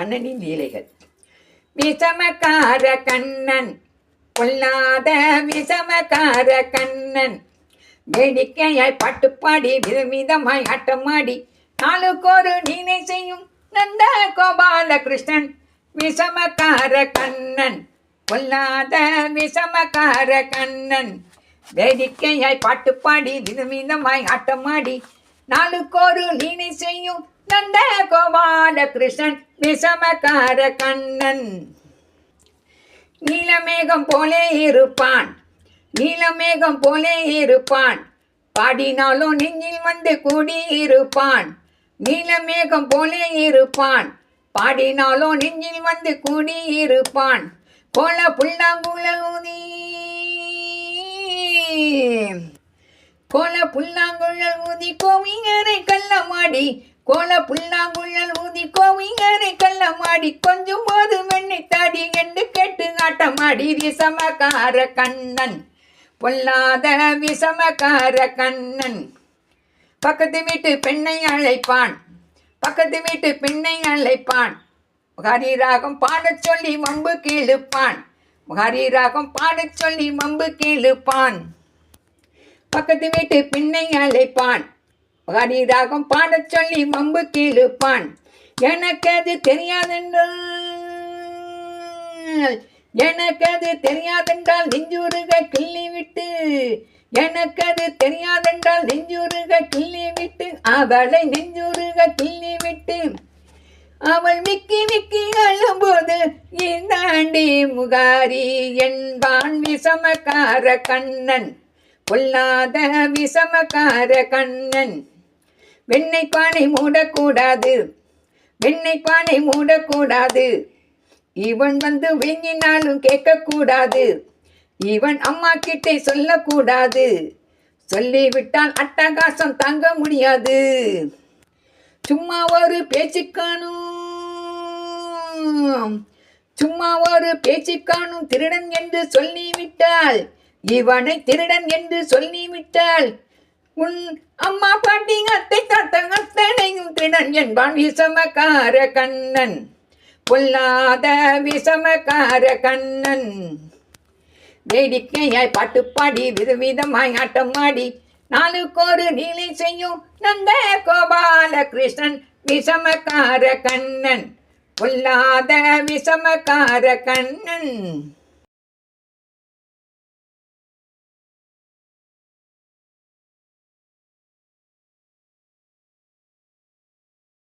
கண்ணனின் லீலைகள். விஷமக்கார கண்ணன் கொல்லாத விஷமக்கார கண்ணன் வேடிக்கையாய் பாட்டுப்பாடி விதமிதமாய் ஆட்டமாடி நாளுக்கொரு நீனை செய்யும் நந்த கோபால கிருஷ்ணன் விஷமக்கார கண்ணன் கொல்லாத விஷமக்கார கண்ணன் வேடிக்கையாய் பாட்டுப்பாடி விதமிதமாய் ஆட்டமாடி நாளுக்கொரு லீனை செய்யும் நந்த கோபால கிருஷ்ணன் விஷமக்கார கண்ணன். நீலமேகம் போலே இருப்பான் நீலமேகம் போலே இருப்பான். பாடினாலும் நெஞ்சில் வந்து கூடியிருப்பான் நீலமேகம் போலே இருப்பான். பாடினாலும் நெஞ்சில் வந்து கூடியிருப்பான். போல புல்லாங்குழல் ஊதி. கோல புல்லாங்குழல் ஊதி கோவிங்கரை கள்ளமாடி கோல புல்லாங்குழல் ஊதி கோவிங்கரை கள்ளமாடி கொஞ்சம் போது வெண்ணை தாடி என்று கேட்டு ஆட்டமாடி விஷமகார கண்ணன். பொல்லாத விஷமக்கார கண்ணன். பக்கத்து வீட்டு பெண்ணை அழைப்பான். பக்கத்து வீட்டு பெண்ணை அழைப்பான். ஹரிராகம் ராகம் பாடச் சொல்லி மம்பு கீழுப்பான் ஹரிராகம் ராகம் பாடச் சொல்லி மம்பு கீழுப்பான் பக்கத்து வீட்டு பெண்ணை அழைப்பான். முகாரி பாடச் சொல்லி மம்பு கீழுப்பான். எனக்கு அது தெரியாதென்றால் எனக்கு அது தெரியாதென்றால் நெஞ்சூருக கிள்ளி விட்டு எனக்கு அது தெரியாதென்றால் நெஞ்சூருக கிள்ளி விட்டு அவளை நெஞ்சூருக கிள்ளி விட்டு. அவள் மிக்கி மிக்கி அழும்போது இந்தாண்டி முகாரி என்பான் விஷமக்கார கண்ணன். பொல்லாத விஷமக்கார கண்ணன். வெண்ணெய் பானை மூடக்கூடாது. வெண்ணெய் பானை மூடக்கூடாது. இவன் வந்து வீங்கினாலும் கேட்கக்கூடாது. இவன் அம்மா கிட்டே சொல்லக்கூடாது. சொல்லிவிட்டால் அட்டகாசம் தாங்க முடியாது. சும்மா ஒரு பேச்சுக்கானும் சும்மா ஒரு பேச்சுக்கானும் திருடன் என்று சொல்லிவிட்டால். இவனை திருடன் என்று சொல்லிவிட்டால். உன் அம்மா பாட்டி அத்தை தாத்தா அத்தனையும் திருடன் என்பான் விஷமக்கார கண்ணன். பொல்லாத விஷமக்கார கண்ணன். வேடிக்கையாய் பாட்டு பாடி விதவிதமாய் ஆட்டம் ஆட்டமாடி நாளுக்கொரு நீலை செய்யும் நந்த கோபால கிருஷ்ணன் விஷமக்கார கண்ணன். பொல்லாத விஷமக்கார கண்ணன்.